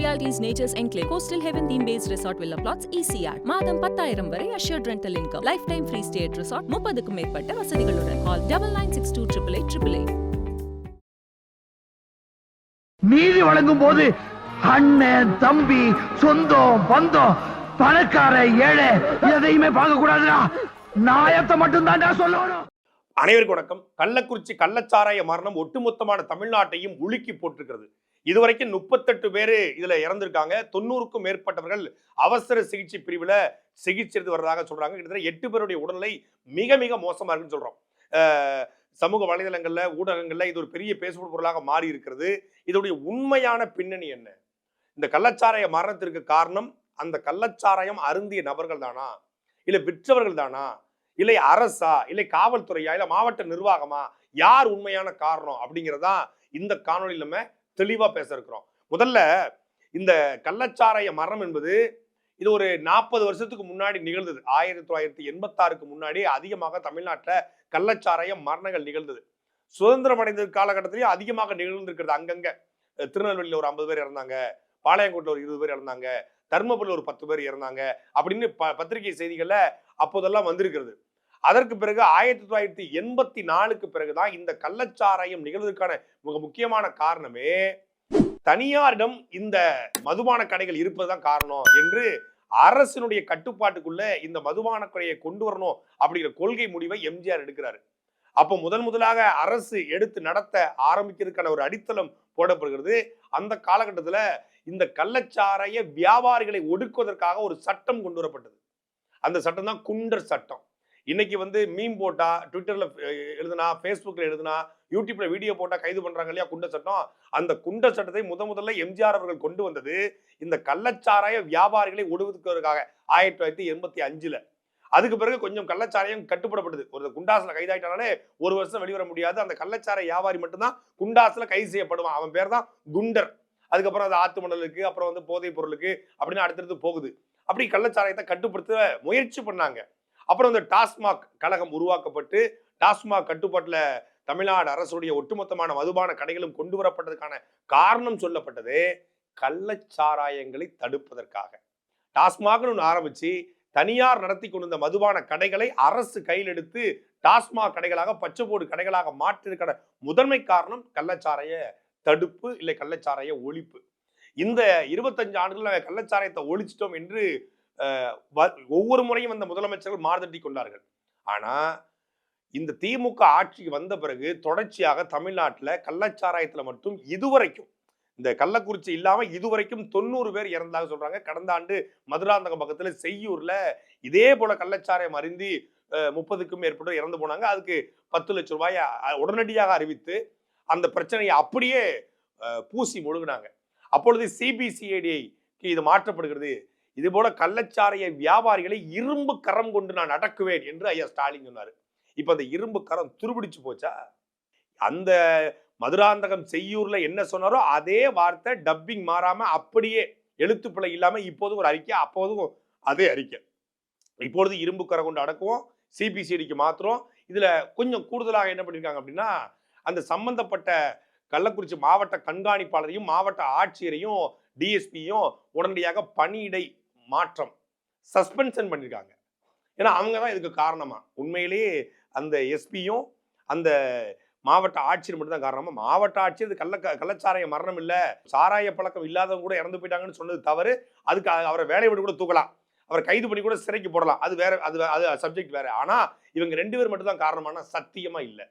Realty's Nature's Enclave, Coastal Heaven theme-based resort villa plots, ECR. மாதம் பத்தாயிரம் வரை assured rental income. Lifetime free stay at resort. முப்பதுக்கும் மேற்பட்ட வசதிகளுடன். Call double nine six two triple eight triple eight. நீதி வழங்கும் போது அண்ணன் தம்பி சொந்தம் பந்தம் பணக்கார ஏழை எதையுமே பார்க்க கூடாதுடா நாயத்தை மட்டும் தான்டா சொல்லணும் அனைவருக்கும் வணக்கம் கள்ளக்குறிச்சி கள்ளச்சாராய மரணம் ஒட்டுமொத்தமான தமிழ்நாட்டையும் உலுக்கி போட்டிருக்கிறது இதுவரைக்கும் முப்பத்தெட்டு பேர் இதுல இறந்திருக்காங்க. தொண்ணூறுக்கும் மேற்பட்டவர்கள் அவசர சிகிச்சை பிரிவில் சிகிச்சை எடுத்து வர்றதாக சொல்றாங்க. கிட்டத்தட்ட எட்டு பேருடைய உடல்நிலை மிக மிக மோசமா இருக்குன்னு சொல்றோம். சமூக வலைதளங்கள்ல ஊடகங்கள்ல இது ஒரு பெரிய பேசுபொருள் பொருளாக மாறி இருக்கிறது இதோடைய உண்மையான பின்னணி என்ன? இந்த கள்ளச்சாராய மரணத்திற்கு காரணம் அந்த கள்ளச்சாராயம் அருந்திய நபர்கள் தானா? இல்லை விற்றவர்கள் தானா? இல்லை அரசா? இல்லை காவல்துறையா? இல்லை மாவட்ட நிர்வாகமா? யார் உண்மையான காரணம்? அப்படிங்கிறதா இந்த காணொலி நம்ம தெளிவாக பேச இருக்கிறோம் முதல்ல இந்த கள்ளச்சாராய மரணம் என்பது இது ஒரு நாற்பது வருஷத்துக்கு முன்னாடி நிகழ்ந்தது. ஆயிரத்தி தொள்ளாயிரத்தி எண்பத்தாறுக்கு முன்னாடி அதிகமாக தமிழ்நாட்டில் கள்ளச்சாராய மரணங்கள் நிகழ்ந்தது. சுதந்திரம் அடைந்த காலகட்டத்திலேயே அதிகமாக நிகழ்ந்திருக்கிறது அங்கங்கே. திருநெல்வேலியில் ஒரு ஐம்பது பேர் இறந்தாங்க. பாளையங்கோட்டில் ஒரு இருபது பேர் இறந்தாங்க. தர்மபுரியில் ஒரு பத்து பேர் இறந்தாங்க. அப்படின்னு ப பத்திரிகை செய்திகளில் அப்போதெல்லாம் வந்திருக்கிறது. அதற்கு பிறகு ஆயிரத்தி தொள்ளாயிரத்தி எண்பத்தி நாலுக்கு பிறகுதான் இந்த கள்ளச்சாராயம் நிகழ்வதற்கான மிக முக்கியமான காரணமே தனியாரிடம் இந்த மதுபான கடைகள் இருப்பதுதான் காரணம் என்று அரசினுடைய கட்டுப்பாட்டுக்குள்ள இந்த மதுபான கடையை கொண்டு வரணும் அப்படிங்கிற கொள்கை முடிவை எம்ஜிஆர் எடுக்கிறாரு. அப்போ முதன் முதலாக அரசு எடுத்து நடத்த ஆரம்பிக்கிறதுக்கான ஒரு அடித்தளம் போடப்படுகிறது. அந்த காலகட்டத்தில் இந்த கள்ளச்சாராய வியாபாரிகளை ஒடுக்குவதற்காக ஒரு சட்டம் கொண்டு வரப்பட்டது. அந்த சட்டம் தான் குண்டர் சட்டம். இன்னைக்கு வந்து மீம் போட்டா ட்விட்டர்ல எழுதுனா ஃபேஸ்புக்ல எழுதுனா யூடியூப்ல வீடியோ போட்டா கைது பண்றாங்க இல்லையா குண்ட சட்டம்? அந்த குண்ட சட்டத்தை முத முதல்ல எம்ஜிஆர் அவர்கள் கொண்டு வந்தது இந்த கள்ளச்சாராய வியாபாரிகளை ஒடுவதற்காக ஆயிரத்தி தொள்ளாயிரத்தி எண்பத்தி அஞ்சுல. அதுக்கு பிறகு கொஞ்சம் கள்ளச்சாராயம் கட்டுப்படப்படுது ஒரு குண்டாசில் கைதாயிட்டாலே ஒரு வருஷம் வெளிவர முடியாது. அந்த கள்ளச்சாரை வியாபாரி மட்டும்தான் குண்டாஸ்ல கைது செய்யப்படுவான். அவன் பேர் தான் குண்டர். அதுக்கப்புறம் அது ஆத்து மணலுக்கு அப்புறம் வந்து போதைப் பொருளுக்கு அப்படின்னு அடுத்தடுத்து போகுது. அப்படி கள்ளச்சாராயத்தை கட்டுப்படுத்த முயற்சி பண்ணாங்க. அப்புறம் இந்த டாஸ்மாக் கழகம் உருவாக்கப்பட்டு டாஸ்மாக் கட்டுப்பாட்டில் தமிழ்நாடு அரசுடைய ஒட்டுமொத்தமான மதுபான கடைகளும் கொண்டு வரப்பட்டதுக்கான காரணம் சொல்லப்பட்டது கள்ளச்சாராயங்களை தடுப்பதற்காக. டாஸ்மாக்னு ஒன்று ஆரம்பிச்சு தனியார் நடத்தி கொண்டிருந்த மதுபான கடைகளை அரசு கையில் எடுத்து டாஸ்மாக் கடைகளாக பச்சைப்போடு கடைகளாக மாற்றிருக்கிற முதன்மை காரணம் கள்ளச்சாராய தடுப்பு இல்லை கள்ளச்சாராய ஒழிப்பு. இந்த இருபத்தஞ்சு ஆண்டுகள் கள்ளச்சாராயத்தை ஒழிச்சிட்டோம் என்று ஒவ்வொரு முறையும் அந்த முதலமைச்சர்கள் மாறுதட்டி கொண்டார்கள். ஆனால் இந்த திமுக ஆட்சிக்கு வந்த பிறகு தொடர்ச்சியாக தமிழ்நாட்டில் கள்ளச்சாராயத்தில் மட்டும் இதுவரைக்கும் இந்த கள்ளக்குறிச்சி இல்லாமல் இதுவரைக்கும் தொண்ணூறு பேர் இறந்ததாக சொல்கிறாங்க கடந்த ஆண்டு மதுராந்தகம் பக்கத்தில் செய்யூரில் இதே போல கள்ளச்சாராயம் அருந்தி முப்பதுக்கும் மேற்பட்டோர் இறந்து போனாங்க. அதுக்கு பத்து லட்சம் ரூபாய் உடனடியாக அறிவித்து அந்த பிரச்சனையை அப்படியே பூசி முழுகினாங்க. அப்பொழுது சிபிசிஐடிக்கு இது மாற்றப்படுகிறது. இதுபோல கள்ளச்சாரைய வியாபாரிகளை இரும்பு கரம் கொண்டு நான் அடக்குவேன் என்று ஐயா ஸ்டாலின் சொன்னார். இப்போ அந்த இரும்பு கரம் துருபிடிச்சு போச்சா? அந்த மதுராந்தகம் செய்யூர்ல என்ன சொன்னாரோ அதே வார்த்தை டப்பிங் மாறாம அப்படியே எழுத்துப்பிழை இல்லாம இப்போதும் ஒரு அறிக்கை அப்போதும் அதே அறிக்கை. இப்பொழுது இரும்பு கரை கொண்டு அடக்குவோம் சிபிசிடிக்கு மாத்திரம் இதுல கொஞ்சம் கூடுதலாக என்ன பண்ணிருக்காங்க அப்படின்னா அந்த சம்பந்தப்பட்ட கள்ளக்குறிச்சி மாவட்ட கண்காணிப்பாளரையும் மாவட்ட ஆட்சியரையும் டிஎஸ்பியும் உடனடியாக பணியிடை மாற்றம் சஸ்பென்ஷன் பண்ணியிருக்காங்க ஏன்னா அவங்க தான் இதுக்கு காரணமாக உண்மையிலேயே அந்த எஸ்பியும் அந்த மாவட்ட ஆட்சியர் மட்டும் தான் மாவட்ட ஆட்சியர் இது கள்ள கள்ளச்சாராய மரணம் இல்லை. சாராய பழக்கம் இல்லாதவங்க கூட இறந்து போயிட்டாங்கன்னு சொன்னது தவறு. அதுக்கு அவரை வேலையை விட்டு கூட தூக்கலாம். அவரை கைது பண்ணி கூட சிறைக்கு போடலாம். அது வேற அது அது சப்ஜெக்ட் வேற. ஆனால் இவங்க ரெண்டு பேர் மட்டும் தான் காரணமான சத்தியமாக இல்லை.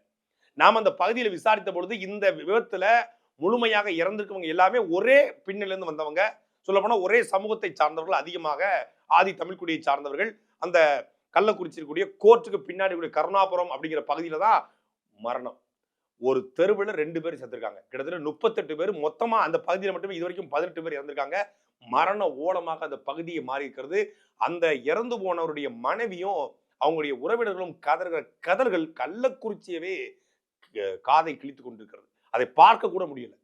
நாம் அந்த பகுதியில் விசாரித்த பொழுது இந்த விபத்தில் முழுமையாக இறந்திருக்கவங்க எல்லாமே ஒரே பின்னிலேருந்து வந்தவங்க. சொல்லப்போனால் ஒரே சமூகத்தை சார்ந்தவர்கள் அதிகமாக ஆதி தமிழ்குடியை சார்ந்தவர்கள் அந்த கள்ளக்குறிச்சி இருக்கக்கூடிய கோர்ட்டுக்கு பின்னாடி கூடிய கருணாபுரம் அப்படிங்கிற பகுதியில தான் மரணம். ஒரு தெருவில் ரெண்டு பேர் செத்துருக்காங்க. கிட்டத்தட்ட முப்பத்தெட்டு பேர் மொத்தமா அந்த பகுதியில் மட்டுமே இது வரைக்கும் பதினெட்டு பேர் இறந்திருக்காங்க. மரண ஓலமாக அந்த பகுதியை மாறி இருக்கிறது. அந்த இறந்து போனவருடைய மனைவியும் அவங்களுடைய உறவினர்களும் கதறுகிற கதர்கள் கள்ளக்குறிச்சியவே காதை கிழித்து கொண்டிருக்கிறது. அதை பார்க்க கூட முடியல.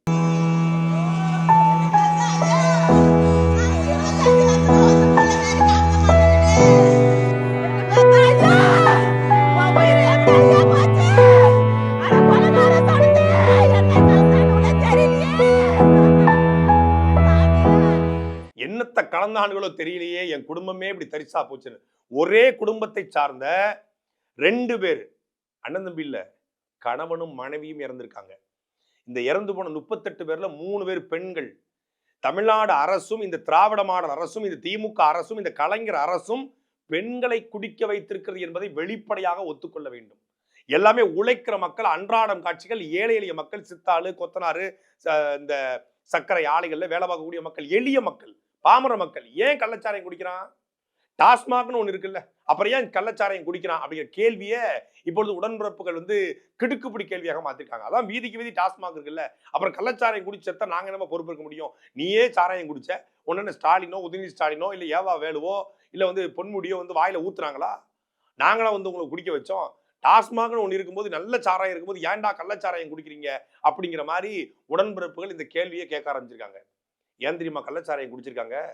என்னத்த தெரியலையே என் குடும்பமே இப்படி தரிசா போச்சுன்னு. ஒரே குடும்பத்தை சார்ந்த ரெண்டு பேர் அண்ணன் தம்பி இல்லை கணவனும் மனைவியும் இறந்திருக்காங்க. இந்த இறந்து போன முப்பத்தெட்டு பேர்ல மூணு பேர் பெண்கள். தமிழ்நாடு அரசும் இந்த திராவிட மாடல் அரசும் இந்த திமுக அரசும் இந்த கலைஞர் அரசும் பெண்களை குடிக்க வைத்திருக்கிறது என்பதை வெளிப்படையாக ஒத்துக்கொள்ள வேண்டும். எல்லாமே உழைக்கிற மக்கள் அன்றாடம் காட்சிகள் ஏழை எளிய மக்கள் சித்தாளு கொத்தனாறு இந்த சர்க்கரை ஆலைகளில் வேலை பார்க்கக்கூடிய மக்கள் எளிய மக்கள். பாமர மக்கள் ஏன் கள்ளச்சாராயம் குடிக்கிறான்? டாஸ்மாக்னு ஒன்று இருக்குல்ல அப்புறம் ஏன் கள்ளச்சாராயம் குடிக்கிறான் அப்படிங்கிற கேள்வியை இப்பொழுது உடன்பிறப்புகள் வந்து கிடுக்குப்பிடி கேள்வியாக மாத்திருக்காங்க. அதான் வீதிக்கு வீதி டாஸ்மாக் இருக்குல்ல அப்புறம் கள்ளச்சாராயம் குடிச்சா நாங்க நம்ம பொறுப்பு இருக்க முடியும்? நீயே சாராயம் குடிச்ச உடனே ஸ்டாலினோ உதயநிதி ஸ்டாலினோ இல்லை ஏவா வேலுவோ இல்லை வந்து பொன்முடியோ வந்து வாயில ஊத்துறாங்களா? நாங்களா வந்து உங்களை குடிக்க வச்சோம். டாஸ்மாக்னு ஒன்று இருக்கும்போது நல்ல சாராயம் இருக்கும்போது ஏன்டா கள்ளச்சாராயம் குடிக்கிறீங்க? அப்படிங்கிற மாதிரி உடன்பிறப்புகள் இந்த கேள்வியை கேட்க ஆரம்பிச்சிருக்காங்க. ஏன் தெரியுமா கள்ளச்சாரையை குடிச்சிருக்காங்க?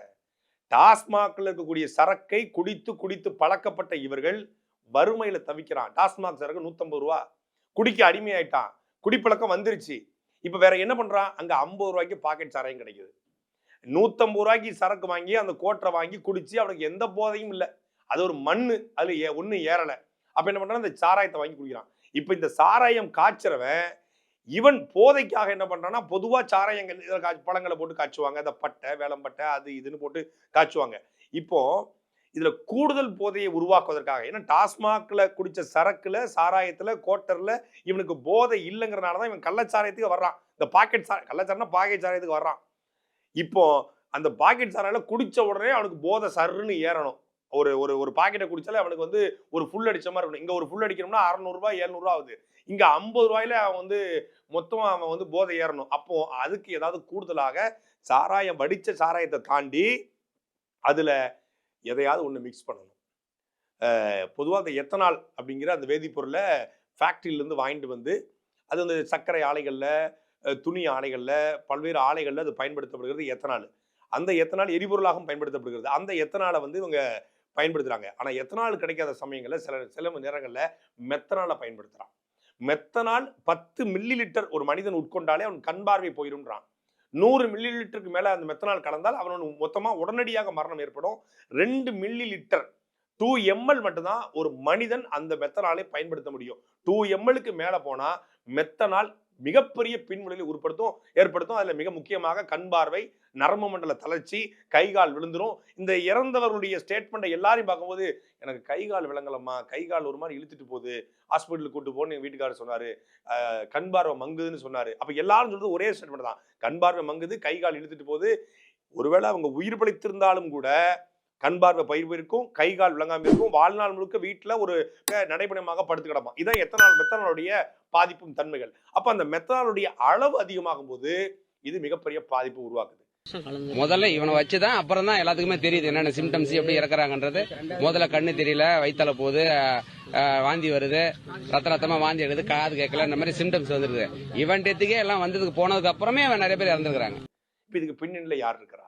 டாஸ்மாக்ல இருக்கக்கூடிய சரக்கை குடித்து குடித்து பழக்கப்பட்ட இவர்கள் வறுமையில தவிக்கிறான். டாஸ்மாக் சரக்கு நூத்தம்பது ரூபா. குடிக்க அடிமையாயிட்டான். குடிப்பழக்கம் வந்துருச்சு. இப்ப வேற என்ன பண்றான்? அங்க ஐம்பது ரூபாய்க்கு பாக்கெட் சாராயம் கிடைக்குது. நூத்தம்பது ரூபாய்க்கு சரக்கு வாங்கி அந்த கோட்டரை வாங்கி குடிச்சு அவனுக்கு எந்த போதையும் இல்லை. அது ஒரு மண்ணு. அதுல ஏ- ஒன்றும் ஏறல. அப்ப என்ன பண்றான்? இந்த சாராயத்தை வாங்கி குடிக்கிறான். இப்ப இந்த சாராயம் காய்ச்சறவன் இவன் போதைக்காக என்ன பண்ணுறான்னா பொதுவாக சாராயங்கள் இதில் காய்ச்சி- பழங்களை போட்டு காய்ச்சுவாங்க. அந்த பட்டை வேலம்பட்டை அது இதுன்னு போட்டு காய்ச்சுவாங்க. இப்போ இதில் கூடுதல் போதையை உருவாக்குவதற்காக ஏன்னா டாஸ்மாகில் குடித்த சரக்கில் சாராயத்தில் கோட்டரில் இவனுக்கு போதை இல்லைங்கிறனால தான் இவன் கள்ளச்சாராயத்துக்கு வர்றான். இந்த பாக்கெட் சா கள்ளச்சாரம்னா பாக்கெட் சாராயத்துக்கு வர்றான். இப்போ அந்த பாக்கெட் சாராயில குடித்த உடனே அவனுக்கு போதை சருன்னு ஏறணும். ஒரு ஒரு ஒரு பாக்கெட்டை குடிச்சாலே அவனுக்கு வந்து ஒரு ஃபுல் அடிச்ச மாதிரி இருக்கணும். இங்க ஒரு ஃபுல் அடிக்கணும்னா அறநூறுபா எழுநூறுவா ஆகுது. இங்க ஐம்பது ரூபாயில அவன் வந்து மொத்தமா அவன் வந்து போதை ஏறணும். அப்போ அதுக்கு ஏதாவது கூடுதலாக சாராயம் வடிச்ச சாராயத்தை தாண்டி அதுல எதையாவது ஒன்று மிக்ஸ் பண்ணணும். பொதுவாக அந்த எத்தனால் அப்படிங்கிற அந்த வேதிப்பொருளை ஃபேக்ட்ரியிலேருந்து வாங்கிட்டு வந்து அது வந்து சர்க்கரை ஆலைகளில் துணி ஆலைகளில் பல்வேறு ஆலைகளில் அது பயன்படுத்தப்படுகிறது எத்தனால். அந்த எத்தனால் எரிபொருளாகவும் பயன்படுத்தப்படுகிறது. அந்த எத்தனாலை வந்து இவங்க பயன்படுத்துகிறாங்க ஆனால் எத்தனால் கிடைக்காத சமயங்களில் சில சில நேரங்களில் மெத்தனாலை பயன்படுத்துகிறான் மெத்தனால் பத்து மில்லி லிட்டர் ஒரு மனிதன் உட்கொண்டாலே அவன் கண் பார்வை போயிருன்றான் நூறு மில்லி லிட்டருக்கு மேலே அந்த மெத்தனால் கலந்தால் அவன் மொத்தமாக உடனடியாக மரணம் ஏற்படும். ரெண்டு மில்லி லிட்டர் டூ எம்எல் மட்டும்தான் ஒரு மனிதன் அந்த மெத்தனாலை பயன்படுத்த முடியும். டூ எம்எல்க்கு மேலே போனால் மெத்தனால் மிகப்பெரிய பின்விளைவை உட்படுத்தும் ஏற்படுத்தும். அதில் மிக முக்கியமாக கண் பார்வை நரம்பு மண்டல தளர்ச்சி கை கால் விழுந்துரும். இந்த இறந்தவர்களுடைய ஸ்டேட்மெண்ட்டை எல்லாரையும் பார்க்கும்போது எனக்கு கை கால் விளங்கலம்மா கை கால் ஒரு மாதிரி இழுத்துட்டு போகுது. ஹாஸ்பிட்டலுக்கு கூட்டு போன்னு எங்கள் வீட்டுக்காரர் சொன்னார். கண் பார்வை மங்குதுன்னு சொன்னார். அப்போ எல்லாரும் சொல்றது ஒரே ஸ்டேட்மெண்ட் தான். கண் பார்வை மங்குது கை கால் இழுத்துட்டு போகுது. ஒருவேளை அவங்க உயிர் பிழைத்திருந்தாலும் கூட கண் பார்வை பயிர் இருக்கும் கை கால் விளங்காம இருக்கும் வாழ்நாள் முழுக்க வீட்டுல ஒரு நடைபயணமாக படுத்து கிடப்பான். இதான் எத்தனால் மெத்தனாலுடைய பாதிப்பும் தன்மைகள். அப்ப அந்த மெத்தனாலுடைய அளவு அதிகமாகும் போது இது மிகப்பெரிய பாதிப்பு உருவாக்குது. முதல்ல இவனை வச்சுதான் அப்புறம் தான் எல்லாத்துக்குமே தெரியுது என்னென்ன சிம்டம்ஸ் எப்படி இறக்குறாங்கன்றது. முதல்ல கண்ணு தெரியல வயித்தல போகுது வாந்தி வருது ரத்த ரத்தமா வாந்தி எடுக்குது காது கேட்கல இந்த மாதிரி சிம்டம்ஸ் வந்துருது. இவன் டெத்துக்கே எல்லாம் வந்ததுக்கு போனதுக்கு அப்புறமே அவன் நிறைய பேர் இறந்துருக்காங்க இப்ப இதுக்கு பின்னணியில யார் இருக்கிறா?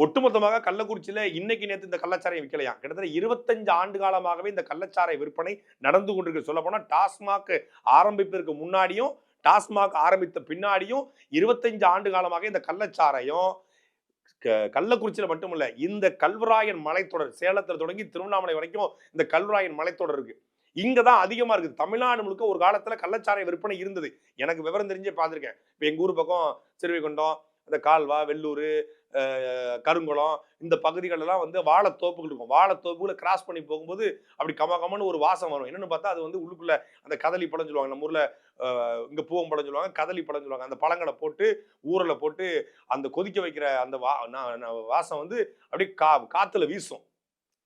ஒட்டுமொத்தமாக கள்ளக்குறிச்சியில் இன்னைக்கு நேற்று இந்த கள்ளச்சாராயம் விற்கலையா கிட்டத்தட்ட இருபத்தஞ்சு ஆண்டு காலமாகவே இந்த கள்ளச்சாரை விற்பனை நடந்து கொண்டிருக்கு. சொல்ல போனால் டாஸ்மாக் ஆரம்பிப்பதற்கு முன்னாடியும் டாஸ்மாக் ஆரம்பித்த பின்னாடியும் இருபத்தஞ்சு ஆண்டு காலமாக இந்த கள்ளச்சாரையும் க- கள்ளக்குறிச்சியில மட்டுமல்ல இந்த கல்வராயன் மலைத்தொடர் சேலத்தில் தொடங்கி திருவண்ணாமலை வரைக்கும் இந்த கல்வராயன் மலைத்தொடர் இருக்கு. இங்கே தான் அதிகமாக இருக்குது. தமிழ்நாடு முழுக்க ஒரு காலத்தில் கள்ளச்சாரை விற்பனை இருந்தது. எனக்கு விவரம் தெரிஞ்சே பார்த்துருக்கேன். இப்போ எங்கள் ஊர் பக்கம் சிறுவைகுண்டம் இந்த கால்வா வெள்ளூர் கருங்குளம் இந்த பகுதிகளெல்லாம் வந்து வாழைத்தோப்புகள் இருக்கும். வாழைத்தோப்புகளை கிராஸ் பண்ணி போகும்போது அப்படி கம கமன்னு ஒரு வாசம் வரும். என்னென்னு பார்த்தா அது வந்து உள்ளுக்குள்ளே அந்த கதலி பழம் சொல்லுவாங்க. நம்ம ஊரில் இங்கே பூவம் பழம் சொல்லுவாங்க கதலி பழம் சொல்லுவாங்க. அந்த பழங்களை போட்டு ஊரில் போட்டு அந்த கொதிக்க வைக்கிற அந்த வா வாசம் வந்து அப்படியே கா காற்றுல வீசும்.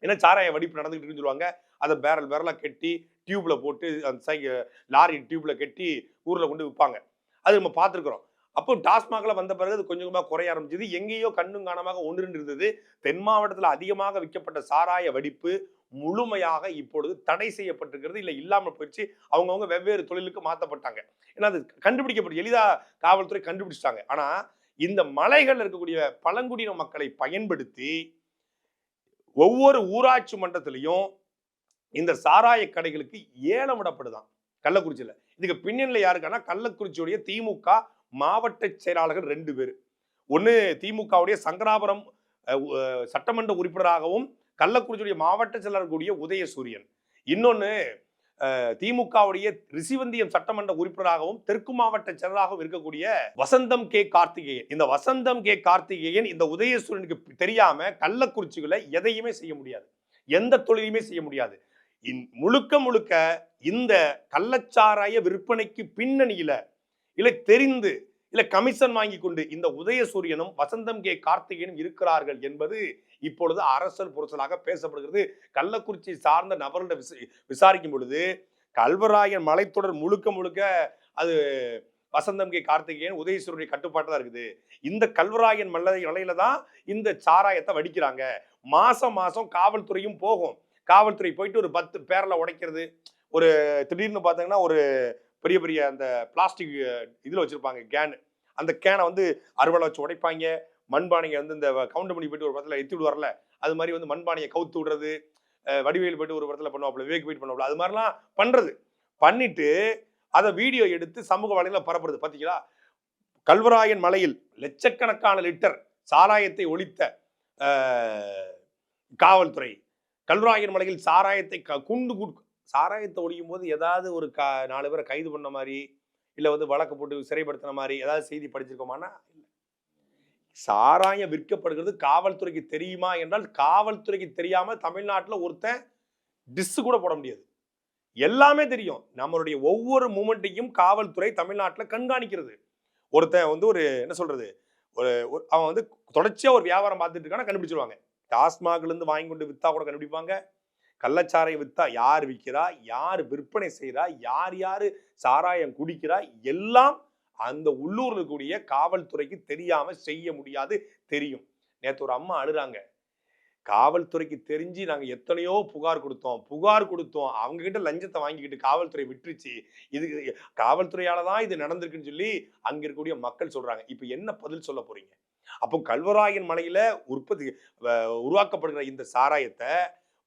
ஏன்னா சாராய வடிப்பு நடந்துகிட்டு இருக்குன்னு சொல்லுவாங்க. அதை பேரல் பேரலாக கட்டி டியூப்பில் போட்டு அந்த சை லாரி டியூப்பில் கட்டி ஊரில் கொண்டு விற்பாங்க. அது நம்ம பார்த்துருக்குறோம். அப்போ டாஸ்மாகில் வந்த பிறகு அது கொஞ்சம் கொஞ்சமாக குறைய ஆரம்பிச்சது. எங்கேயோ கண்ணும் காணமாக ஒன்று இருந்தது. தென் மாவட்டத்தில் அதிகமாக விற்கப்பட்ட சாராய வடிப்பு முழுமையாக இப்பொழுது தடை செய்யப்பட்டிருக்கிறது. இல்லை இல்லாமல் போயிடுச்சு. அவங்கவுங்க வெவ்வேறு தொழிலுக்கு மாற்றப்பட்டாங்க ஏன்னா அது கண்டுபிடிக்கப்பட்டு எளிதாக காவல்துறை கண்டுபிடிச்சிட்டாங்க. ஆனால் இந்த மலைகள் இருக்கக்கூடிய பழங்குடியின மக்களை பயன்படுத்தி ஒவ்வொரு ஊராட்சி மன்றத்திலையும் இந்த சாராய கடைகளுக்கு ஏலம் விடப்படுதான். கள்ளக்குறிச்சியில். இதுக்கு பின்னணியில் யாருக்கானா கள்ளக்குறிச்சியுடைய திமுக மாவட்ட செயலாளர்கள் ரெண்டு பேர். ஒன்று திமுகவுடைய சங்கராபுரம் சட்டமன்ற உறுப்பினராகவும் கள்ளக்குறிச்சியுடைய மாவட்ட செயலர் கூடிய உதயசூரியன் இன்னொன்று திமுகவுடைய ரிசிவந்தியம் சட்டமன்ற உறுப்பினராகவும் தெற்கு மாவட்ட செயலராகவும் இருக்கக்கூடிய வசந்தம் கே. கார்த்திகேயன். இந்த வசந்தம் கே. கார்த்திகேயன் இந்த உதயசூரியனுக்கு தெரியாம கள்ளக்குறிச்சிகளை எதையுமே செய்ய முடியாது. எந்த தொழிலையுமே செய்ய முடியாது. இன்- முழுக்க முழுக்க இந்த கள்ளச்சாராய விற்பனைக்கு பின்னணியில இல்லை தெரிந்து இல்லை கமிஷன் வாங்கி கொண்டு இந்த உதயசூரியனும் வசந்தம் கே கார்த்திகேயனும் இருக்கிறார்கள் என்பது இப்பொழுது அரசல் புரசலாக பேசப்படுகிறது. கள்ளக்குறிச்சி சார்ந்த நபர்களிடம் விசா- விசாரிக்கும் பொழுது கல்வராயன் மலைத்தொடர் முழுக்க முழுக்க அது வசந்தம் கே கார்த்திகேயன் உதயசூரியனுடைய கட்டுப்பாட்டு தான் இருக்குது. இந்த கல்வராயன் மலை மலையில தான் இந்த சாராயத்தை வடிக்கிறாங்க. மாசம் மாசம் காவல்துறையும் போகும். காவல்துறை போயிட்டு ஒரு பத்து பேரில் உடைக்கிறது. ஒரு திடீர்னு பார்த்தீங்கன்னா ஒரு பெரிய பெரிய அந்த பிளாஸ்டிக் இதில் வச்சுருப்பாங்க கேனு அந்த கேனை வந்து அறுவலை வச்சு உடைப்பாங்க. மண்பானையை வந்து இந்த கவுண்டர் பண்ணி போயிட்டு ஒரு படத்தில் எத்தி விடுவார்ல அது மாதிரி வந்து மண்பானையை கவுத்து விடுறது வடிவேல் போயிட்டு ஒரு படத்தில் பண்ணுவாப்புல விவேக் போயிட்டு பண்ணுவாப்புல அது மாதிரிலாம் பண்ணுறது பண்ணிட்டு அதை வீடியோ எடுத்து சமூக வலையில் பரப்புறது. பார்த்தீங்களா கல்வராயன் மலையில் லட்சக்கணக்கான லிட்டர் சாராயத்தை ஒழித்த காவல்துறை. கல்வராயன் மலையில் சாராயத்தை க- குண்டு சாராயத்தை ஒழிக்கும் போது ஏதாவது ஒரு க நாலு பேரை கைது பண்ண மாதிரி இல்லை வந்து வழக்கு போட்டு சிறைப்படுத்தின மாதிரி ஏதாவது செய்தி படிச்சிருக்கோமானா இல்லை. சாராயம் விற்கப்படுகிறது காவல்துறைக்கு தெரியுமா என்றால் காவல்துறைக்கு தெரியாமல் தமிழ்நாட்டில் ஒருத்தன் டிஸ்ஸு கூட போட முடியாது. எல்லாமே தெரியும். நம்மளுடைய ஒவ்வொரு மூமெண்ட்டையும் காவல்துறை தமிழ்நாட்டில் கண்காணிக்கிறது. ஒருத்தன் வந்து ஒரு என்ன சொல்றது ஒரு அவன் வந்து தொடர்ச்சியாக ஒரு வியாபாரம் பார்த்துட்டு இருக்கானா கண்டுபிடிச்சிருவாங்க. டாஸ்மாக்லேருந்து வாங்கி கொண்டு வித்தா கூட கண்டுபிடிப்பாங்க. கள்ளச்சாரை வித்தா யார் விற்கிறா யார் விற்பனை செய்கிறா யார் யார் சாராயம் குடிக்கிறா? எல்லாம் அந்த உள்ளூர்ல கூடிய காவல்துறைக்கு தெரியாம செய்ய முடியாது தெரியும். நேற்று ஒரு அம்மா அழுறாங்க. காவல்துறைக்கு தெரிஞ்சு நாங்கள் எத்தனையோ புகார் கொடுத்தோம். புகார் கொடுத்தோம். அவங்க கிட்ட லஞ்சத்தை வாங்கிக்கிட்டு காவல்துறை விட்டுருச்சு. இது காவல்துறையால தான் இது நடந்திருக்குன்னு சொல்லி அங்க இருக்கக்கூடிய மக்கள் சொல்றாங்க. இப்போ என்ன பதில் சொல்ல போறீங்க? அப்போ கல்வராயன் மலையில உற்பத்தி உருவாக்கப்படுகிற இந்த சாராயத்தை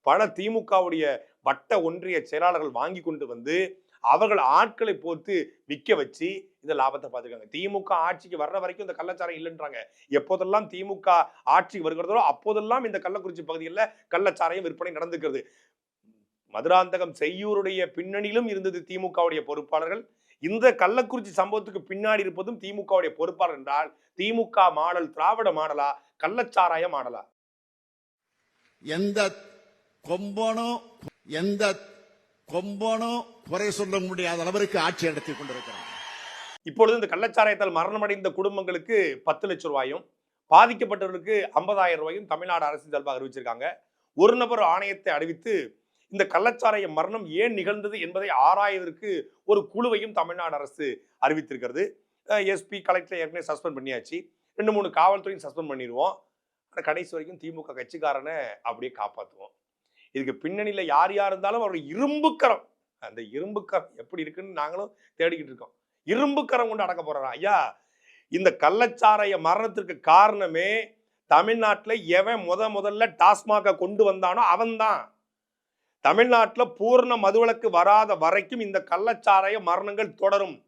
பல திமுகவுடைய வட்ட ஒன்றிய செயலாளர்கள் வாங்கி கொண்டு வந்து அவர்கள் ஆட்களை போத்து விற்க வச்சு இந்த லாபத்தை பார்த்துக்காங்க திமுக ஆட்சிக்கு வர்ற வரைக்கும் இந்த கள்ளச்சாரம் இல்லைன்றாங்க. எப்போதெல்லாம் திமுக ஆட்சிக்கு வருகிறதோ அப்போதெல்லாம் இந்த கள்ளக்குறிச்சி பகுதியில் கள்ளச்சாரையும் விற்பனை நடந்துக்கிறது. மதுராந்தகம் செய்யூருடைய பின்னணியிலும் இருந்தது திமுகவுடைய பொறுப்பாளர்கள். இந்த கள்ளக்குறிச்சி சம்பவத்துக்கு பின்னாடி இருப்பதும் திமுகவுடைய பொறுப்பாளர் என்றால் திமுக மாடல் திராவிட மாடலா? கள்ளச்சாராய மாடலா? எந்த கொம்பனோ எந்த கொம்பனோ குறை சொல்ல முடியாத அளவிற்கு ஆட்சி நடத்தி கொண்டிருக்கிறார். இப்பொழுது இந்த கள்ளச்சாராயத்தால் மரணமடைந்த குடும்பங்களுக்கு பத்து லட்சம் ரூபாயும் பாதிக்கப்பட்டவர்களுக்கு ஐம்பதாயிரம் ரூபாயும் தமிழ்நாடு அரசின் சார்பாக அறிவிச்சிருக்காங்க. ஒரு நபர் ஆணையத்தை அறிவித்து இந்த கள்ளச்சாராய மரணம் ஏன் நிகழ்ந்தது என்பதை ஆராய்வதற்கு ஒரு குழுவையும் தமிழ்நாடு அரசு அறிவித்திருக்கிறது. எஸ்பி கலெக்டர் ஏற்கனவே சஸ்பெண்ட் பண்ணியாச்சு. ரெண்டு மூணு காவல்துறையும் சஸ்பெண்ட் பண்ணிடுவோம். ஆனால் கடைசி வரைக்கும் திமுக கட்சிக்காரனை அப்படியே காப்பாற்றுவோம் இதுக்கு பின்னணியில் யார் யார் இருந்தாலும் அவருடைய இரும்புக்கரம் அந்த இரும்புக்கரம் எப்படி இருக்குன்னு நாங்களும் தேடிக்கிட்டு இருக்கோம். இரும்புக்கரம் கொண்டு அடக்க போறாரா? ஐயா இந்த கள்ளச்சாராய மரணத்திற்கு காரணமே தமிழ்நாட்டில் எவன் முத முதல்ல டாஸ்மாக கொண்டு வந்தானோ அவன்தான். தமிழ்நாட்டில் பூர்ண மதுவிலக்கு வராத வரைக்கும் இந்த கள்ளச்சாராய மரணங்கள் தொடரும்.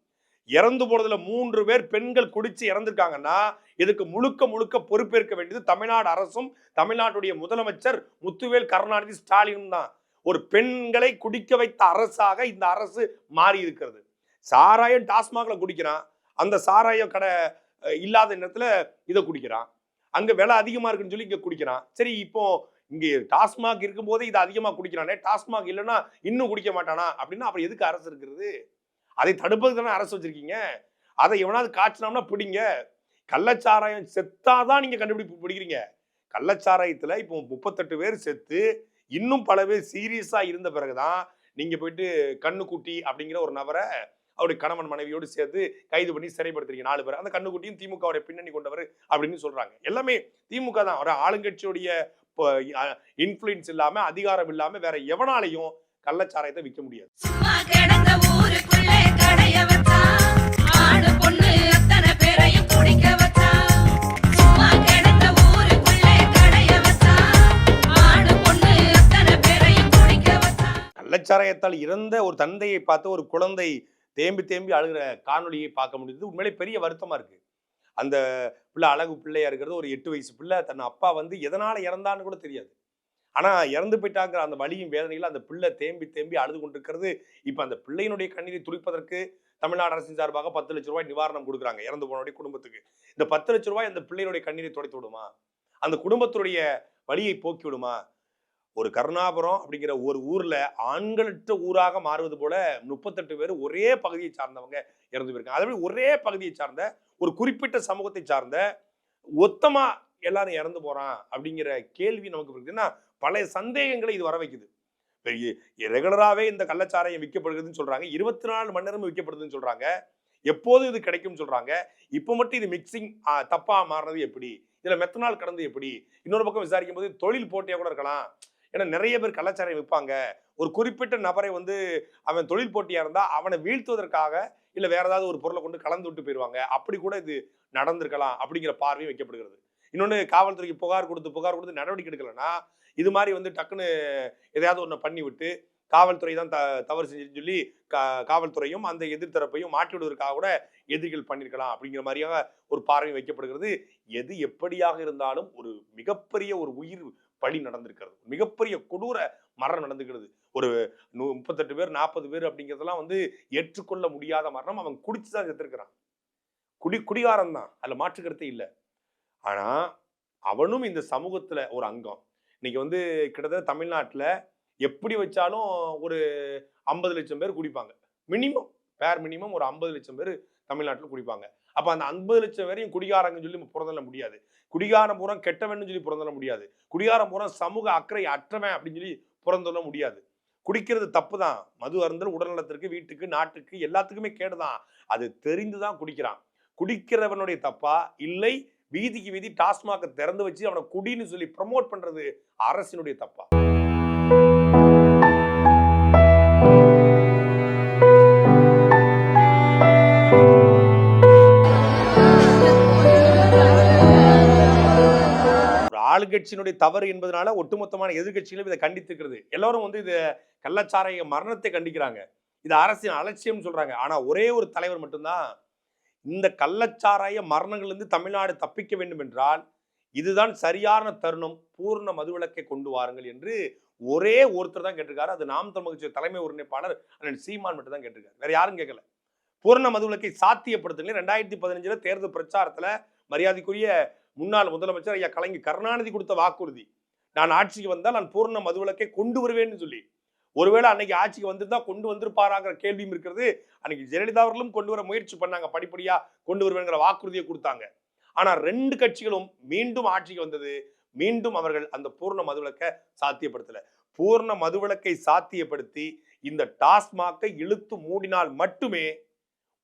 இறந்து போறதுல மூன்று பேர் பெண்கள் குடிச்சு இறந்திருக்காங்கன்னா இதுக்கு முழுக்க முழுக்க பொறுப்பேற்க வேண்டியது தமிழ்நாடு அரசும் தமிழ்நாட்டுடைய முதலமைச்சர் முத்துவேல் கருணாநிதி ஸ்டாலின் தான். ஒரு பெண்களை குடிக்க வைத்த அரசாக இந்த அரசு மாறி இருக்கிறது சாராயம் டாஸ்மாக்ல குடிக்கிறான். அந்த சாராயம் கடை இல்லாத நேரத்துல இதை குடிக்கிறான். அங்க விலை அதிகமா இருக்குன்னு சொல்லி இங்க குடிக்கிறான். சரி இப்போ இங்க டாஸ்மாக் இருக்கும்போது இதை அதிகமா குடிக்கிறானே டாஸ்மாக் இல்லைன்னா இன்னும் குடிக்க மாட்டானா? அப்படின்னா அப்புறம் எதுக்கு அரசு இருக்கிறது? அதை தடுப்பதுக்கு தானே அரசு வச்சிருக்கீங்க? அதை எவனாவது காய்ச்சினோம்னா பிடிங்க. கள்ளச்சாராயம் செத்தாதான் நீங்க கண்டுபிடிப்பு பிடிக்கிறீங்க. கள்ளச்சாராயத்துல இப்போ முப்பத்தெட்டு பேர் செத்து இன்னும் பல பேர் சீரியஸா இருந்த பிறகுதான் நீங்க போயிட்டு கண்ணுக்குட்டி அப்படிங்கிற ஒரு நபரை அவருடைய கணவன் மனைவியோடு சேர்த்து கைது பண்ணி சிறைப்படுத்துறீங்க நாலு பேர். அந்த கண்ணுக்குட்டியும் திமுகவுடைய பின்னணி கொண்டவர் அப்படின்னு சொல்றாங்க. எல்லாமே திமுக தான். ஒரு ஆளுங்கட்சியுடைய இன்ஃப்ளூயன்ஸ் இல்லாம அதிகாரம் இல்லாம வேற எவனாலையும் கள்ளச்சாராயத்தை விற்க முடியாது. கள்ளச்சாராயத்தால் இறந்த ஒரு தந்தையை பார்த்து ஒரு குழந்தை தேம்பி தேம்பி அழுகிற காணொலியை பார்க்க முடியுது உண்மையிலே பெரிய வருத்தமா இருக்கு. அந்த பிள்ளை அழகு பிள்ளையா இருக்கிறது. ஒரு எட்டு வயசு பிள்ளை தன் அப்பா வந்து எதனால இறந்தான்னு கூட தெரியாது. ஆனால் இறந்து போயிட்டாங்கிற அந்த வழியும் வேதனையில் அந்த பிள்ளை தேம்பி தேம்பி அழுது கொண்டிருக்கிறது. இப்போ அந்த பிள்ளையினுடைய கண்ணீரை துளிப்பதற்கு தமிழ்நாடு அரசின் சார்பாக பத்து லட்ச ரூபாய் நிவாரணம் கொடுக்குறாங்க இறந்து போனோடைய குடும்பத்துக்கு. இந்த பத்து லட்ச ரூபாய் அந்த பிள்ளையினுடைய கண்ணீரை துடைத்து விடுமா? அந்த குடும்பத்துடைய வலியை போக்கி விடுமா? ஒரு கருணாபுரம் அப்படிங்கிற ஒரு ஊர்ல ஆண்களற்ற ஊராக மாறுவது போல முப்பத்தெட்டு பேர் ஒரே பகுதியை சார்ந்தவங்க இறந்து போயிருக்காங்க. அதே ஒரே பகுதியை சார்ந்த ஒரு குறிப்பிட்ட சமூகத்தை சார்ந்த ஒத்தமா எல்லாரும் இறந்து போறான் அப்படிங்கிற கேள்வி நமக்கு இருக்குதுன்னா பழைய சந்தேகங்களை இது வர வைக்குது ரெகுலராகவே இந்த கள்ளச்சாராயம் விற்கப்படுகிறதுன்னு சொல்றாங்க. இருபத்தி நாலு மணி நேரமும் விற்கப்படுதுன்னு சொல்றாங்க. எப்போது இது கிடைக்கும்னு சொல்றாங்க. இப்போ மட்டும் இது மிக்சிங் தப்பா மாறினது எப்படி? இதுல மெத்தனால் கடந்து எப்படி? இன்னொரு பக்கம் விசாரிக்கும் போது தொழில் போட்டியா கூட இருக்கலாம். ஏன்னா நிறைய பேர் கலாச்சாரம் விற்பாங்க. ஒரு குறிப்பிட்ட நபரை வந்து அவன் தொழில் போட்டியா இருந்தா அவனை வீழ்த்துவதற்காக இல்ல வேற ஏதாவது ஒரு பொருளை கொண்டு கலந்து விட்டு போயிடுவாங்க அப்படி கூட இது நடந்திருக்கலாம் அப்படிங்கிற பார்வையும் வைக்கப்படுகிறது. இன்னொன்று காவல்துறைக்கு புகார் கொடுத்து புகார் கொடுத்து நடவடிக்கை எடுக்கலைன்னா இது மாதிரி வந்து டக்குன்னு எதையாவது ஒன்று பண்ணி விட்டு காவல்துறை தான் த தவறு செஞ்சுன்னு சொல்லி கா காவல்துறையும் அந்த எதிர்த்தரப்பையும் மாற்றி விடுவதற்காக கூட எதிரிகள் பண்ணியிருக்கலாம் அப்படிங்கிற மாதிரியாக ஒரு பார்வை வைக்கப்படுகிறது. எது எப்படியாக இருந்தாலும் ஒரு மிகப்பெரிய ஒரு உயிர் பலி நடந்திருக்கிறது. மிகப்பெரிய கொடூர மரணம் நடந்துக்கிறது ஒரு நூ- முப்பத்தெட்டு பேர் நாற்பது பேர் அப்படிங்கிறதெல்லாம் வந்து ஏற்றுக்கொள்ள முடியாத மரணம் அவன் குடிச்சு தான் செத்துருக்கிறான். குடி குடிகாரம் தான் அதில் மாற்று இல்லை. ஆனா அவனும் இந்த சமூகத்துல ஒரு அங்கம். இன்னைக்கு வந்து கிட்டத்தட்ட தமிழ்நாட்டுல எப்படி வச்சாலும் ஒரு ஐம்பது லட்சம் பேர் குடிப்பாங்க. மினிமம். பேர் மினிமம் ஒரு ஐம்பது லட்சம் பேர் தமிழ்நாட்டில் குடிப்பாங்க. அப்ப அந்த ஐம்பது லட்சம் பேரையும் குடிகாரங்கன்னு சொல்லி நம்ம புறந்தள்ள முடியாது. குடிகாரம் பூரா கெட்டவன்னு சொல்லி புறந்தள்ள முடியாது. குடிகாரம் பூரா சமூக அக்கறை அற்றவன் அப்படின்னு சொல்லி புறந்தள்ள முடியாது. குடிக்கிறது தப்பு தான் மது அருந்தல் உடல்நலத்திற்கு வீட்டுக்கு நாட்டுக்கு எல்லாத்துக்குமே கேடுதான். அது தெரிந்து தான் குடிக்கிறான். குடிக்கிறவனுடைய தப்பா? இல்லை. வீதிக்கு வீதி டாஸ்மாக திறந்து வச்சு அவனை குடின்னு சொல்லி ப்ரமோட் பண்றது அரசினுடைய தப்பா? ஒரு ஆளுங்கட்சியினுடைய தவறு என்பதனால ஒட்டுமொத்தமான எதிர்கட்சிகளும் இதை கண்டித்துக்கிறது எல்லாரும் வந்து இது கள்ளச்சாராய மரணத்தை கண்டிக்கிறாங்க. இது அரசின் அலட்சியம் சொல்றாங்க. ஆனா ஒரே ஒரு தலைவர் மட்டும்தான் இந்த கள்ளச்சாராய மரணங்கள்லேருந்து தமிழ்நாடு தப்பிக்க வேண்டும் என்றால் இதுதான் சரியான தருணம் பூர்ண மதுவிலக்கை கொண்டு வாருங்கள் என்று ஒரே ஒருத்தர் தான் கேட்டிருக்காரு. அது நாம் தமிழ் தலைமை ஒருங்கிணைப்பாளர் அண்ணன் சீமான் மட்டும் தான் கேட்டிருக்காரு. வேற யாரும் கேட்கல. பூர்ண மதுவிலக்கை சாத்தியப்படுத்துங்க ரெண்டாயிரத்தி பதினஞ்சுல தேர்தல் பிரச்சாரத்துல மரியாதைக்குரிய முன்னாள் முதலமைச்சர் ஐயா கலைஞர் கருணாநிதி கொடுத்த வாக்குறுதி. நான் ஆட்சிக்கு வந்தால் நான் பூர்ண மதுவிலக்கை கொண்டு வருவேன்னு சொல்லி. ஒருவேளை அன்னைக்கு ஆட்சிக்கு வந்திருந்தா கொண்டு வந்திருப்பாராங்கிற கேள்வியும் இருக்கிறது. அன்னைக்கு ஜெயலலிதா அவர்களும் கொண்டு வர முயற்சி பண்ணாங்க. படிப்படியா கொண்டு வருவேங்கிற வாக்குறுதியை கொடுத்தாங்க. ஆனா ரெண்டு கட்சிகளும் மீண்டும் ஆட்சிக்கு வந்தது. மீண்டும் அவர்கள் அந்த பூர்ண மதுவிலக்கை சாத்தியப்படுத்தல. பூர்ண மதுவிலக்கை சாத்தியப்படுத்தி இந்த டாஸ்மாக்கை இழுத்து மூடினால் மட்டுமே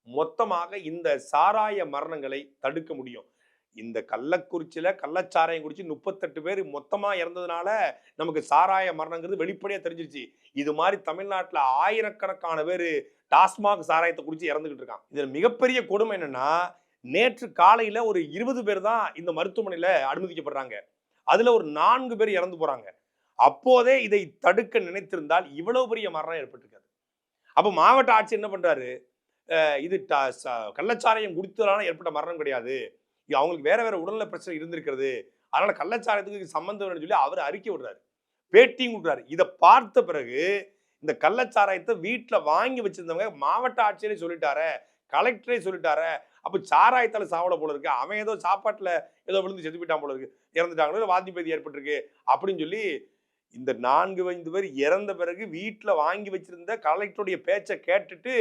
மொத்தமாக இந்த சாராய மரணங்களை தடுக்க முடியும். இந்த கள்ளக்குறிச்சியில் கள்ளச்சாராயம் குடிச்சு முப்பத்தெட்டு பேர் மொத்தமாக இறந்ததுனால நமக்கு சாராய மரணங்கிறது வெளிப்படையாக தெரிஞ்சிருச்சு. இது மாதிரி தமிழ்நாட்டில் ஆயிரக்கணக்கான பேர் டாஸ்மாக் சாராயத்தை குடிச்சு இறந்துகிட்டு இருக்கான் இதில் மிகப்பெரிய கொடுமை என்னன்னா நேற்று காலையில் ஒரு இருபது பேர் தான் இந்த மருத்துவமனையில் அனுமதிக்கப்படுறாங்க. அதில் ஒரு நான்கு பேர் இறந்து போகிறாங்க அப்போதே இதை தடுக்க நினைத்திருந்தால் இவ்வளவு பெரிய மரணம் ஏற்பட்டிருக்காது. அப்போ மாவட்ட ஆட்சி என்ன பண்ணுறாரு இது கள்ளச்சாராயம் குடித்ததால ஏற்பட்ட மரணம் கிடையாது. அவங்களுக்கு வேற வேற உடல்நல பிரச்சனை இருந்திருக்கிறது. அதனால கள்ளச்சாராயத்துக்கு சம்பந்தம் சொல்லி அவர் அறிக்கை விடுறாரு. பேட்டியும் விடுறாரு இதை பார்த்த பிறகு இந்த கள்ளச்சாராயத்தை வீட்டில் வாங்கி வச்சிருந்தவங்க மாவட்ட ஆட்சியரே சொல்லிட்டாரே கலெக்டரே சொல்லிட்டாரே அப்போ சாராயத்தால் சாவல போல இருக்கு. அவன் ஏதோ சாப்பாட்டில் ஏதோ விழுந்து செத்து போயிட்டான் போல இருக்கு. இறந்துட்டாங்களோ வாந்தி பேதி ஏற்பட்டிருக்கு அப்படின்னு சொல்லி இந்த நான்கு ஐந்து பேர் இறந்த பிறகு வீட்டில் வாங்கி வச்சிருந்த கலெக்டருடைய பேச்சை கேட்டுட்டு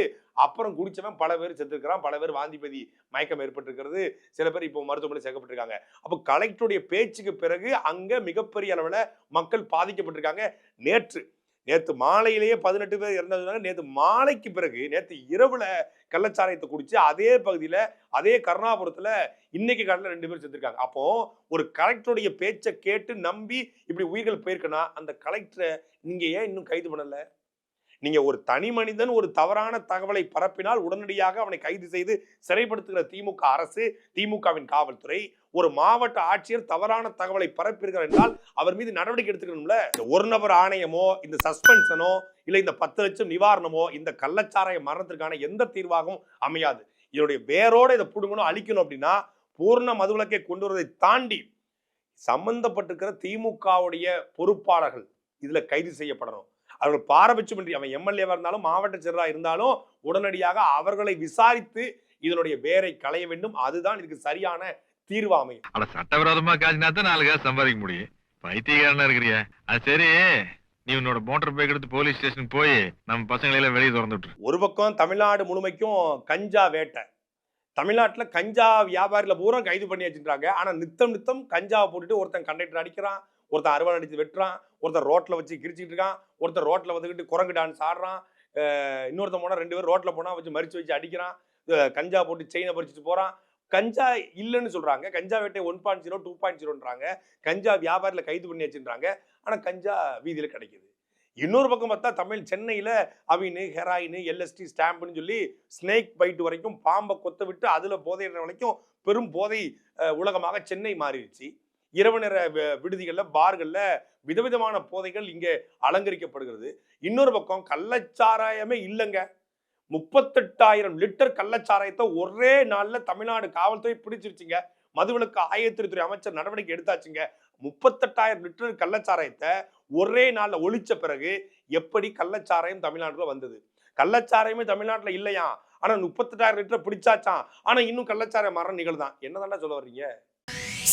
அப்புறம் குடிச்சவன் பல பேர் செத்துருக்கிறான் பல பேர் வாந்திபதி மயக்கம் ஏற்பட்டிருக்கிறது சில பேர் இப்போ மருத்துவமனை சேர்க்கப்பட்டிருக்காங்க. அப்போ கலெக்டருடைய பேச்சுக்கு பிறகு அங்கே மிகப்பெரிய அளவில் மக்கள் பாதிக்கப்பட்டிருக்காங்க. நேற்று நேற்று மாலையிலேயே பதினெட்டு பேர் இறந்ததுனால நேற்று மாலைக்கு பிறகு நேற்று இரவுல கள்ளச்சாராயத்தை குடிச்சு அதே பகுதியில அதே கருணாபுரத்துல இன்னைக்கு காலையில ரெண்டு பேர் செஞ்சிருக்காங்க அப்போ ஒரு கலெக்டருடைய பேச்சை கேட்டு நம்பி இப்படி உயிர்கள் போயிருக்கனா அந்த கலெக்டரை நீங்க ஏன் இன்னும் கைது பண்ணல? நீங்க ஒரு தனி மனிதன் ஒரு தவறான தகவலை பரப்பினால் உடனடியாக அவனை கைது செய்து சிறைப்படுத்துகிற திமுக அரசு திமுகவின் காவல்துறை ஒரு மாவட்ட ஆட்சியர் தவறான தகவலை பரப்பியிருக்கிறார் என்றால் அவர் மீது நடவடிக்கை எடுத்துக்கணும்ல? இந்த ஒரு நபர் ஆணையமோ இந்த சஸ்பென்ஷனோ இல்லை இந்த பத்து லட்சம் நிவாரணமோ இந்த கள்ளச்சாராய மரணத்திற்கான எந்த தீர்வாகவும் அமையாது. இதனுடைய வேரோட இதை புடுங்கணும் அழிக்கணும் அப்படின்னா பூர்ண மதுவிலக்கை கொண்டு வருவதை தாண்டி சம்பந்தப்பட்டிருக்கிற திமுகவுடைய பொறுப்பாளர்கள் இதுல கைது செய்யப்படணும். அவர்கள் பாரபட்சமின்றி அவன் எம்எல்ஏவா இருந்தாலும் மாவட்ட செயலராக இருந்தாலும் உடனடியாக அவர்களை விசாரித்து இதனுடைய வேரை களைய வேண்டும். அதுதான் இதுக்கு சரியான தீர்வு அமையும் அட சட்டவிரோதமா காசினா தான் நாலு காசு சம்பாதிக்க முடியும். பைத்தியக்காரனா இருக்கிறியா? அது சரி. நீ உன்னோட மோட்டார் பைக் எடுத்து போலீஸ் ஸ்டேஷன் போய் நம்ம பசங்களை வெளியே திறந்து விட்டுரு. ஒரு பக்கம் தமிழ்நாடு முழுமைக்கும் கஞ்சா வேட்டை. தமிழ்நாட்டில் கஞ்சா வியாபாரில பூரா கைது பண்ணி வச்சுட்டாங்க ஆனா நித்தம் நித்தம் கஞ்சாவை போட்டுட்டு ஒருத்தன் கண்டக்டர் அடிக்கிறான். ஒருத்தன் அறுவாள் அடித்து வெட்டுறான் ஒருத்தன் ரோட்டில் வச்சு கிரிச்சிக்கிட்டு இருக்கான் ஒருத்தன் ரோட்டில் வந்துக்கிட்டு குரங்கு டான்ஸ் ஆடுறான் இன்னொருத்தன் போனால் ரெண்டு பேரும் ரோட்டில் போனால் வச்சு மறிச்சு வச்சு அடிக்கிறான் கஞ்சா போட்டு செயினை பறிச்சுட்டு போகிறான் கஞ்சா இல்லைன்னு சொல்றாங்க. கஞ்சா வேட்டை one point zero two point ஜீரோன்றாங்க கஞ்சா வியாபாரியில் கைது பண்ணி வச்சுன்றாங்க. ஆனால் கஞ்சா வீதியில் கிடைக்குது. இன்னொரு பக்கம் பார்த்தா தமிழ் சென்னையில் அவின் ஹெராயின் எல்எஸ்டி ஸ்டாம்புன்னு சொல்லி ஸ்னேக் பைட் வரைக்கும் பாம்பை கொத்த விட்டு அதில் போதை வரைக்கும் பெரும் போதை உலகமாக சென்னை மாறிடுச்சு. இரவு நேர விடுதிகளில் பார்களில் விதவிதமான போதைகள் இங்கே அலங்கரிக்கப்படுகிறது. இன்னொரு பக்கம் கள்ளச்சாராயமே இல்லைங்க. முப்பத்தெட்டாயிரம் லிட்டர் கள்ளச்சாராயத்தை ஒரே நாளில் தமிழ்நாடு காவல்துறை பிடிச்சிருச்சுங்க. மதுவிலக்கு ஆயத்திரித்துறை அமைச்சர் நடவடிக்கை எடுத்தாச்சுங்க. முப்பத்தெட்டாயிரம் லிட்டர் கள்ளச்சாராயத்தை ஒரே நாளில் ஒழிச்ச பிறகு எப்படி கள்ளச்சாராயம் தமிழ்நாட்டில் வந்தது? கள்ளச்சாராயமே தமிழ்நாட்டில் இல்லையா ஆனால் முப்பத்தெட்டாயிரம் லிட்டர் பிடிச்சாச்சாம். ஆனால் இன்னும் கள்ளச்சாராயம் மரம் நிகழ்தான். என்னதான்டா சொல்ல வர்றீங்க?